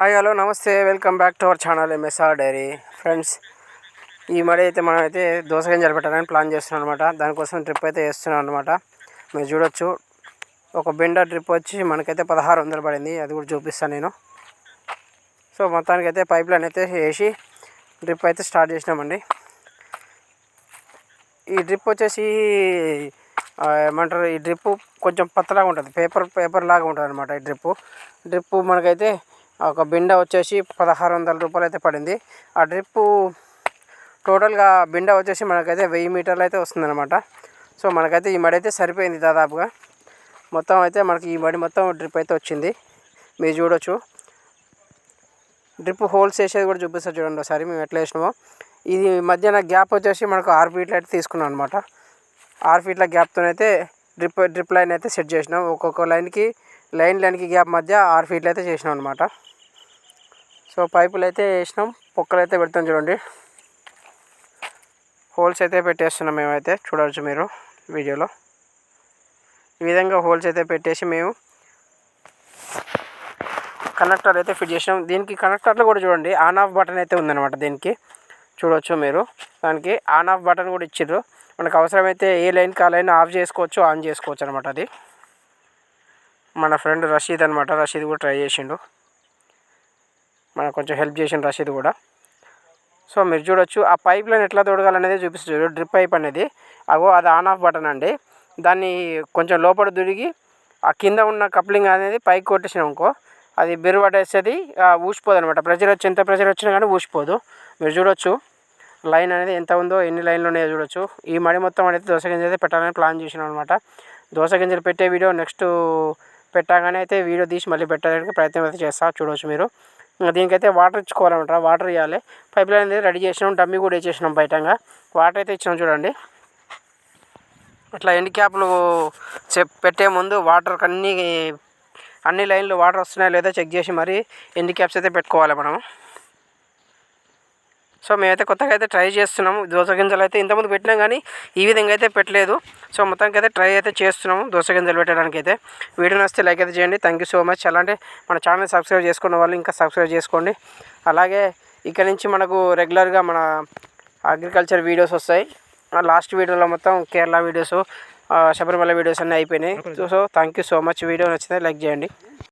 Hi hello నమస్తే. Welcome back to our channel MSR dairy friends ఈ మడి అయితే మనం అయితే దోసగింజలు పెట్టాలని ప్లాన్ చేస్తున్నాం అనమాట దానికోసం ట్రిప్ అయితే వేస్తున్నాం అనమాట మీరు చూడొచ్చు. ఒక బెండ ట్రిప్ వచ్చి మనకైతే పదహారు వందలు పడింది. అది కూడా చూపిస్తాను నేను. సో మొత్తానికి అయితే పైప్ లైన్ అయితే వేసి డ్రిప్ అయితే స్టార్ట్ చేసినామండి. ఈ డ్రిప్ వచ్చేసి ఏమంటారు? ఈ డ్రిప్ కొంచెం పత్తలాగా ఉంటుంది. పేపర్ పేపర్ లాగా ఉంటుంది అనమాట ఈ డ్రిప్ డ్రిప్ మనకైతే ఒక బిండ వచ్చేసి పదహారు వందల రూపాయలు అయితే పడింది. ఆ డ్రిప్పు టోటల్గా బిండ వచ్చేసి మనకైతే వెయ్యి మీటర్లు అయితే వస్తుందన్నమాట. సో మనకైతే ఈ మడి అయితే సరిపోయింది దాదాపుగా. మొత్తం అయితే మనకి ఈ మడి మొత్తం డ్రిప్ అయితే వచ్చింది. మీరు చూడొచ్చు. డ్రిప్ హోల్స్ వేసేది కూడా చూపిస్తారు చూడండి ఒకసారి మేము ఎట్లా వేసినామో. ఇది మధ్యన గ్యాప్ వచ్చేసి మనకు ఆరు ఫీట్లు అయితే తీసుకున్నాం అనమాట ఆరు ఫీట్ల గ్యాప్తో అయితే డ్రిప్ డ్రిప్ లైన్ అయితే సెట్ చేసినాం. ఒక్కొక్క లైన్కి లైన్ లైన్కి గ్యాప్ మధ్య ఆరు ఫీట్లు అయితే చేసినాం అనమాట సో పైపులు అయితే వేసినాం పొక్కలు అయితే పెడతాం చూడండి. హోల్స్ అయితే పెట్టేస్తున్నాం మేమైతే చూడవచ్చు మీరు వీడియోలో. ఈ విధంగా హోల్స్ అయితే పెట్టేసి మేము కనెక్టర్ అయితే ఫిట్ చేసినాం. దీనికి కనెక్టర్లో కూడా చూడండి ఆన్ ఆఫ్ బటన్ అయితే ఉందన్నమాట దీనికి. చూడవచ్చు మీరు దానికి ఆన్ ఆఫ్ బటన్ కూడా ఇచ్చారు మనకు అవసరమైతే ఏ లైన్కి ఆ లైన్ ఆఫ్ చేసుకోవచ్చు ఆన్ చేసుకోవచ్చు అనమాట అది. మన ఫ్రెండ్ రషీద్ అనమాట రషీద్ కూడా ట్రై చేసిండు. మనకు కొంచెం హెల్ప్ చేసిండు రషీద్ కూడా. సో మీరు చూడొచ్చు ఆ పైప్ లైన్ ఎట్లా తొడగాలనేది చూపిస్తుంది డ్రిప్ పైప్ అనేది. అగో అది ఆన్ ఆఫ్ బటన్ అండి. దాన్ని కొంచెం లోపల దురిగి ఆ కింద ఉన్న కప్లింగ్ అనేది పైకి కొట్టేసినాం అనుకో అది బెరు పట్టేసేది ఊసిపోదు అనమాట ప్రెజర్ వచ్చి ఎంత ప్రెజర్ వచ్చినా కానీ ఊసిపోదు. మీరు చూడొచ్చు లైన్ అనేది ఎంత ఉందో ఎన్ని లైన్లు ఉన్నాయో చూడొచ్చు. ఈ మడి మొత్తం అయితే దోశ గింజలు అయితే పెట్టాలని ప్లాన్ చేసినాం అనమాట దోశ గింజలు పెట్టే వీడియో నెక్స్ట్ పెట్టగానే అయితే వీడియో తీసి మళ్ళీ పెట్టడానికి ప్రయత్నం అయితే చేస్తా చూడవచ్చు మీరు. దీనికైతే వాటర్ ఇచ్చుకోవాలన్నమాట వాటర్ ఇవ్వాలి పైప్ లైన్ అయితే రెడీ చేసినాం డమ్మీ కూడా వేసేసినాం బయటంగా. వాటర్ అయితే ఇచ్చినాం చూడండి. అట్లా ఎండ్ క్యాప్లు చెప్ పెట్టే ముందు వాటర్ అన్ని అన్ని లైన్లు వాటర్ వస్తున్నాయో లేదో చెక్ చేసి మరి ఎండ్ క్యాప్స్ అయితే పెట్టుకోవాలి మనం. సో మేమైతే కొత్తగా అయితే ట్రై చేస్తున్నాము. దోస గింజలు అయితే ఇంతకుముందు పెట్టినాం కానీ ఈ విధంగా అయితే పెట్టలేదు. సో మొత్తానికి అయితే ట్రై అయితే చేస్తున్నాము దోస గింజలు పెట్టడానికి అయితే. వీడియో నచ్చితే లైక్ అయితే చేయండి. థ్యాంక్ యూ సో మచ్ అలాంటి మన ఛానల్ సబ్స్క్రైబ్ చేసుకున్న వాళ్ళు ఇంకా సబ్స్క్రైబ్ చేసుకోండి. అలాగే ఇక్కడ నుంచి మనకు రెగ్యులర్గా మన అగ్రికల్చర్ వీడియోస్ వస్తాయి. లాస్ట్ వీడియోలో మొత్తం కేరళ వీడియోస్ శబరిమల వీడియోస్ అన్నీ అయిపోయినాయి. So thank you so much video నచ్చితే లైక్ చేయండి.